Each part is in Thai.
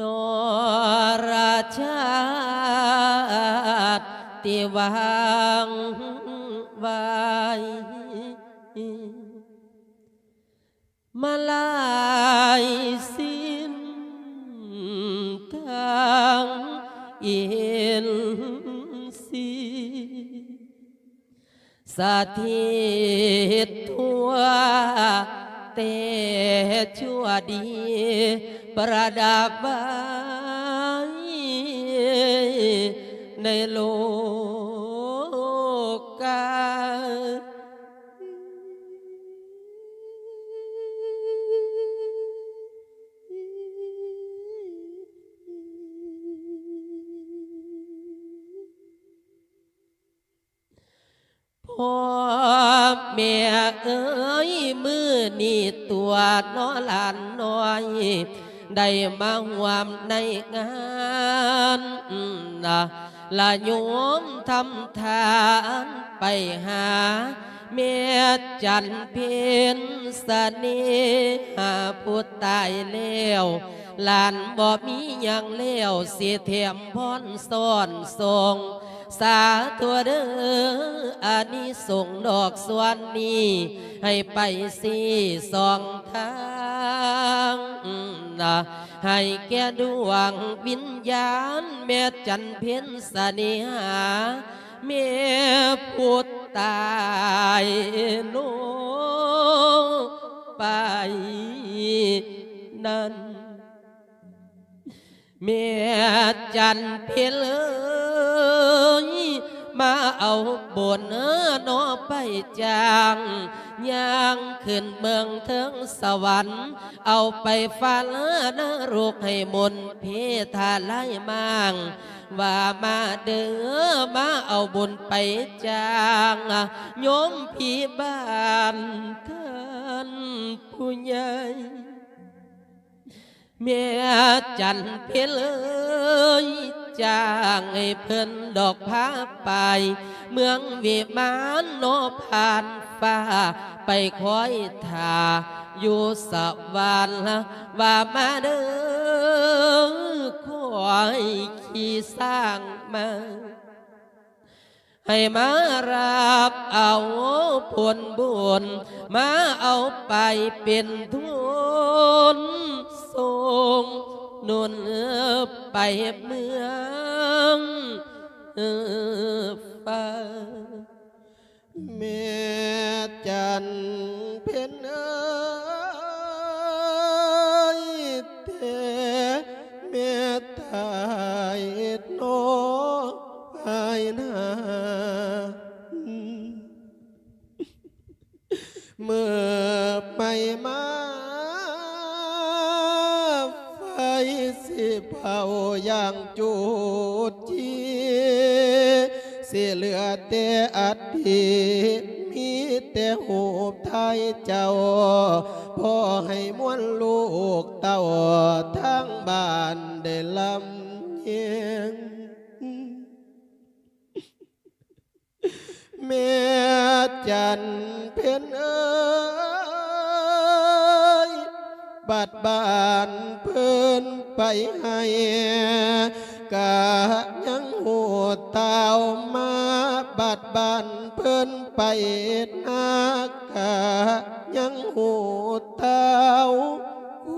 นราชาติวางไว้มาลายสิ้นทางเอ็นสีสถิตทั่วแต่ชั่วดี ประดับไว้ในโลกาพ่อแม่เอ้ยมือนี่ตัวน้อหลานน้อย ได้มาห่วมในงานนะละโยมทำทานไปหาเมียจันเพียนสนิหาผู้ตายแล้วหลานบ่มีหยังแล้วเสียเทียมพรซ่อนทรงสาธุเด้ออานิสงส์ดอกสวนนี้ ให้ไปสีสองทาง นะให้แก่ดวงวิญญาณแม่จันเพียนสนิหาแม่พุทตายโลกไปนั้นเมียจันเพียเลย มาเอาบนเนื้อนอไปจางย่างขึ้นเมืองเทิงสวรรค์ เอาไปฟันนรกให้มนเพทาไล่มางว่ามาเด้อมาเอาบุญไปจางโยมพี่บ้านท่านผู้ใหญ่เมียจันเพลย จ้างให้เพิ่นดอกผ้าไป เมืองวิมานโนผ่านฟ้า ไปคอยท่าอยู่สวรรค์ว่ามาเด้อคอยขี่สร้างมาให้มารับเอาผลบุญมาเอาไปเป็นทุนส่ง นุนไปเมืองฟ้าเมจันเพ็ญเอ้ยเทเมตาย แต่อดีตมีแต่หูไทยเจ้าพ่อให้มวลลูกเต้าทั้งบ้านได้ลำเยียงเมียจันเพ็ญเอ้ยบัดบานเพิ่นไปให้กะยังหูเต้ามา บัดบานเพิ่นไปนากะยังหูเต้าค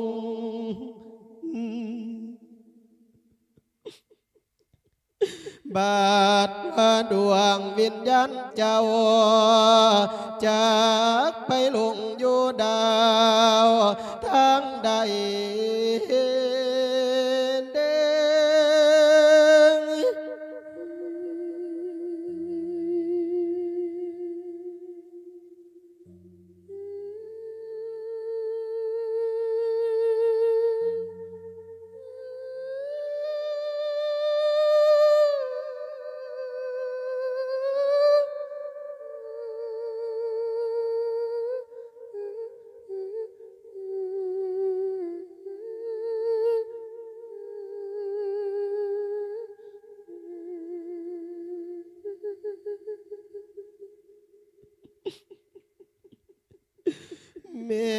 งบาดว่าดวงวิญญาณเจ้า จากไปลงอยู่ดาวทางใด แม่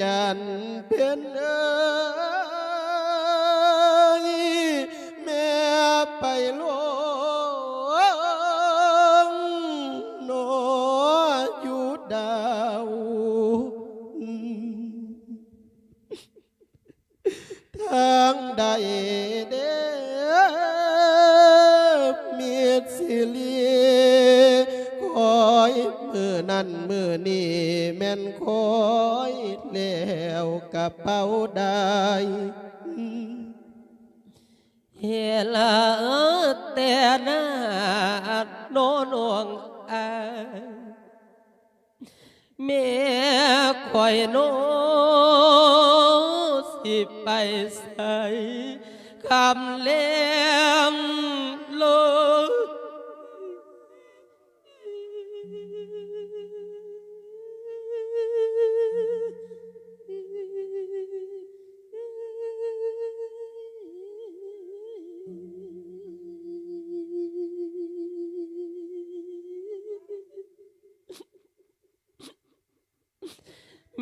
จันเป็นเอ้ยแม่ไปลง วกระเป๋าได้เฮลาแต่นาโนนวงอายแม่คอยโนสิไปใส่คำเลี้ยง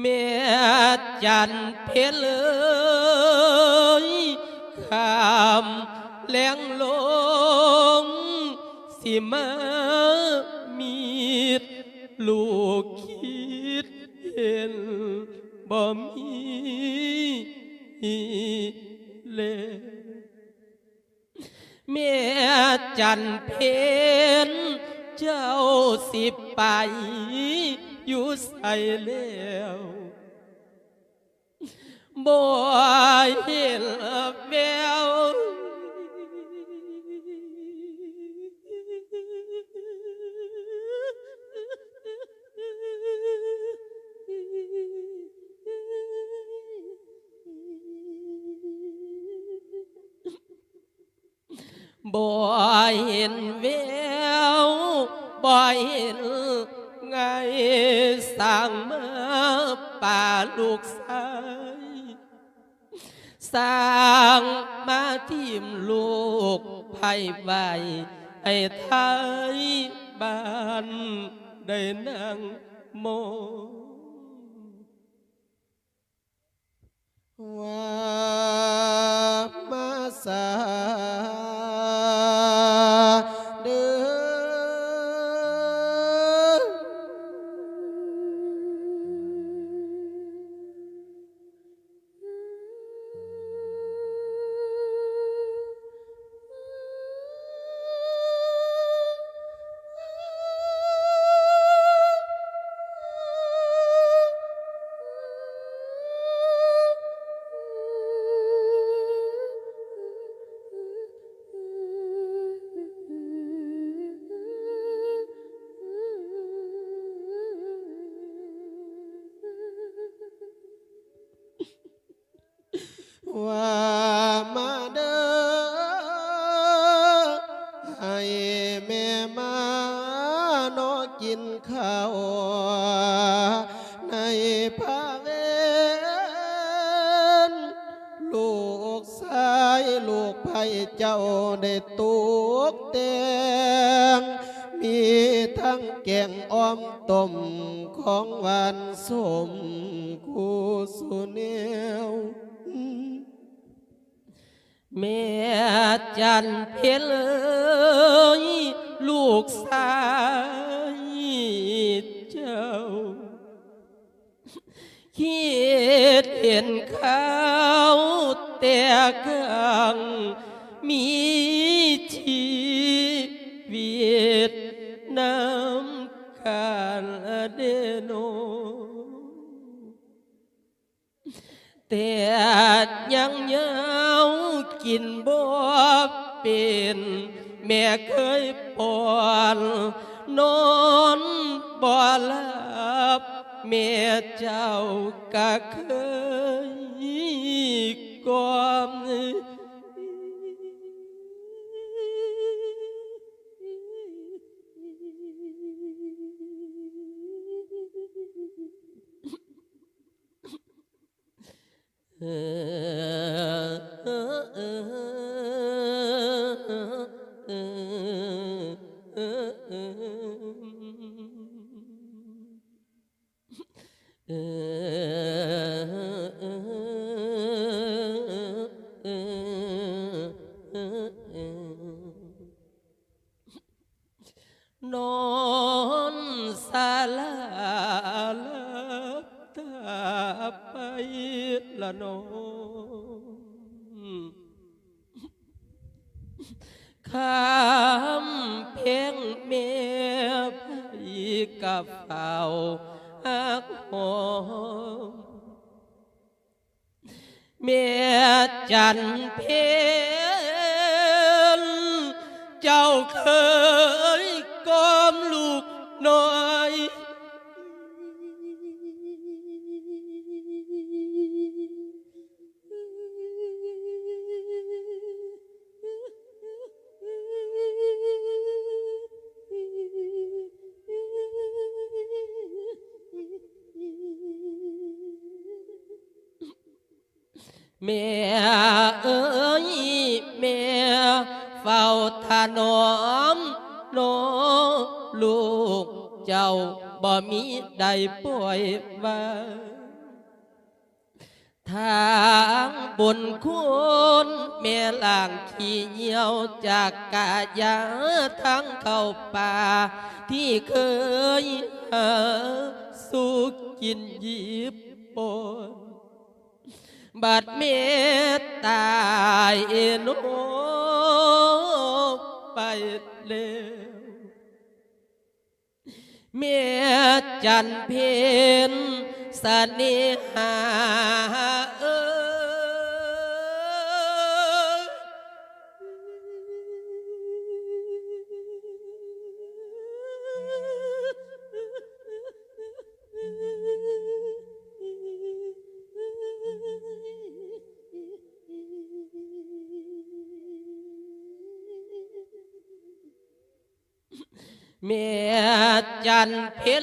แม่จันเพลเลยคำแหลงลง สิมามีดลูกคิดเห็นบ่มีเลยแม่จันเพนเจ้าสิไป อยู่ใส่แล้วบ่เห็นแวว ให้ไทยบ้าน ตุกแตงมีทั้งแกงอ้อมต้มของหวานสมคูสุเนวแม่จันเพลเลยลูกสายเจ้าคิดเห็นเขาแต่กัง มีชีวิตน้ำกันเดโนแต่ยังเหงากินบ่เป็นแม่เคยปอนนอนบ่หลับแม่เจ้าก็เคยกอม เออเกับเฝ้าหักหอมเมียจันเพนเจ้าเคยก้มลูกน้อย แม่เอ้ยแม่เฝ้าถนอมโนลูกเจ้าบ่มีใดป่วยว่าทางบุญคุณแม่ล่างขี้เหี่ยวจากกายาทั้งเข้าป่า ที่เคยหาสุกกินยิบปน บัดเมตตายโนไปเร็วเมียจันเพนสนิหา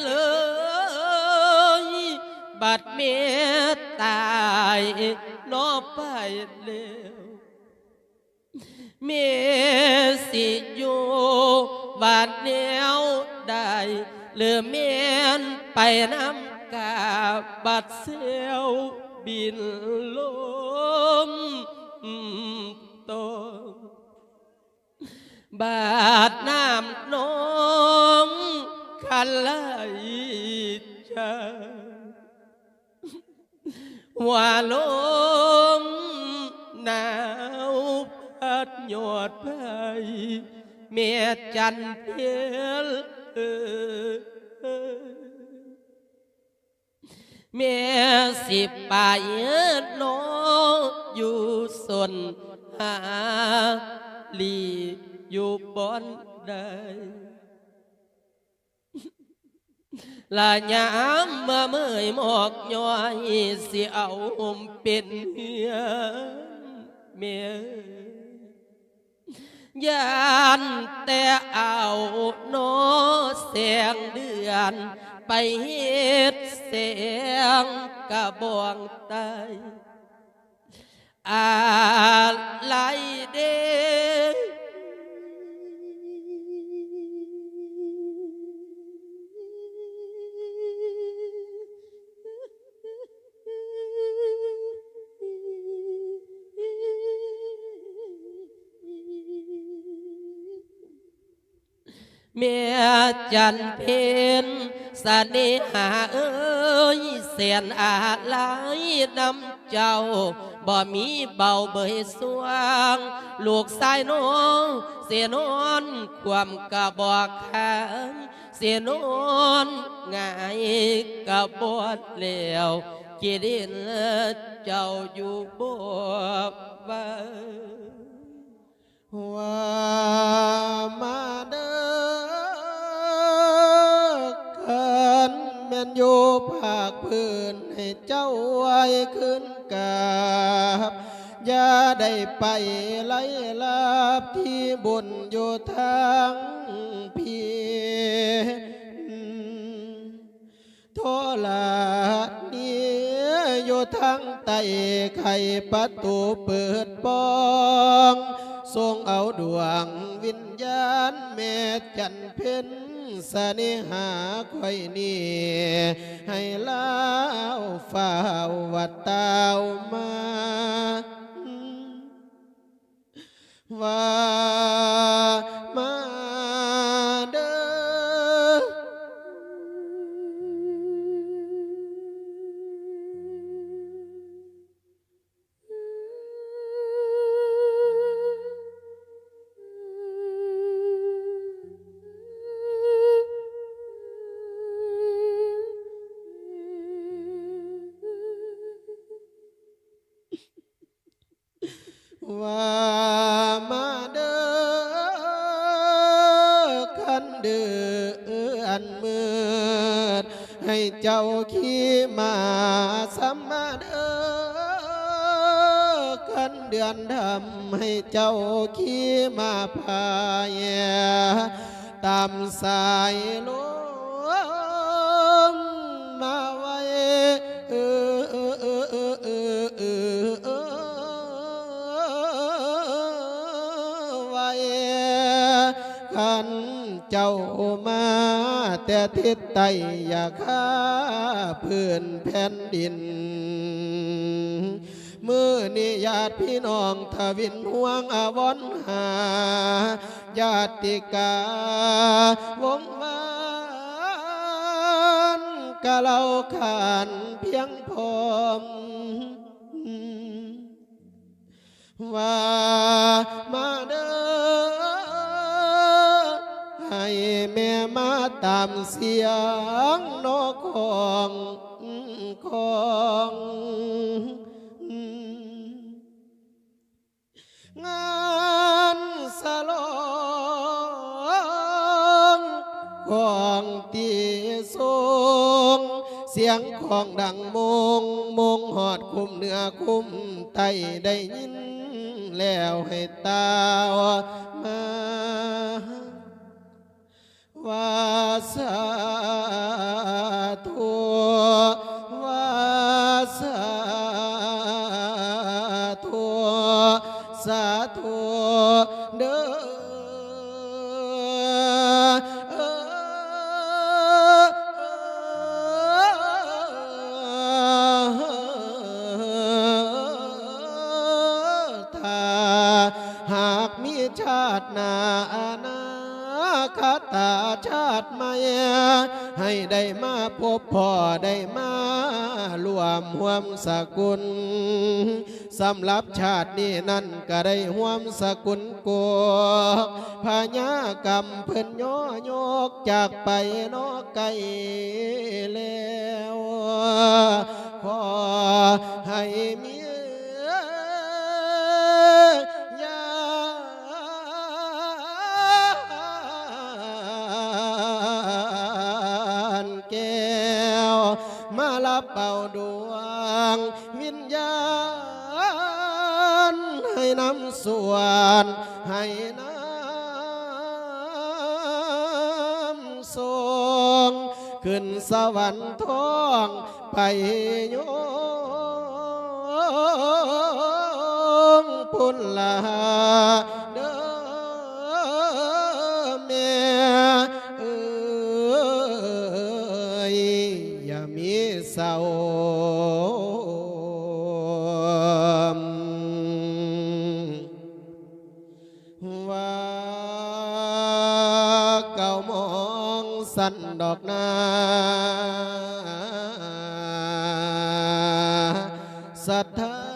เลยบัดเมียตายนอไปเร็วเมียสิอยู่บาดแนวได้เหลือเมียนไปน้ำกาบัดเซลบินลมตบาดน้ำนองคันไหลใจว่าลม หนาวพัดหยอดไปเมียจันเพียลเอ่ยเมียสิบปายโนอยู่สนหา ลีอยู่บอนใดลามเมื่อเมื่อยหมอกย้อยสิเอาห่มเป็นเมียเมียยานแต่เอาโนเสียงเดือน ไปเฮ็ดเสียงกระบองไตอะไรเด้ เมียจันเพนสนหาเอ้ยเสียนอาลายนำเจ้า บ่มีเบาเบยสวง ลูกสายน้องเสียนอนความกระบอกขางเสียนอนง่ายกระบอดแล้วกิดินเจ้าอยู่บ่ว่าว่ามาเด้อ นอยู่ภาคพื้นให้เจ้าไว้ขึ้นกาบอย่าได้ไปไล่ลาบที่บุญอยู่ทางพี่โทลาเนียอยู่ทางใต้ไข่ประตูเปิดปองทรงเอาดวงวิญญาณแม่จันเพ็ญ สนิหาคอยนี่ให้เล่าฝ่าววัดตาวมาว่ามา ขีมาสัมมาเดอคันเดือนทำให้เจ้าขีมาพายตามสายล แต่ทิศใต้อย่าข้าพื้นแผ่นดิน มือนี่ญาติพี่น้องทวินห่วงอาวรหา ญาติกาวงวานกะเราขานเพียงพร้อมว่ามาเด้ ตามเสียงนกของของงานสลองของตีทรงเสียงของดังมงมงหอดคุ้มเหนือคุ้มไตได้ยินแล้วให้ตามา ส สำหรับชาตินี้นั่นก็ได้ห่วมสกุลโกพญากรรมเพิ่นย่อยกจากไปนอกไกลแล้วขอให้มียาแก้วมาลับเป่าดู ส่วนให้น้ำส่งขึ้นสวรรค์ทองไปโยงพุนลา ดอกนาศรัทธา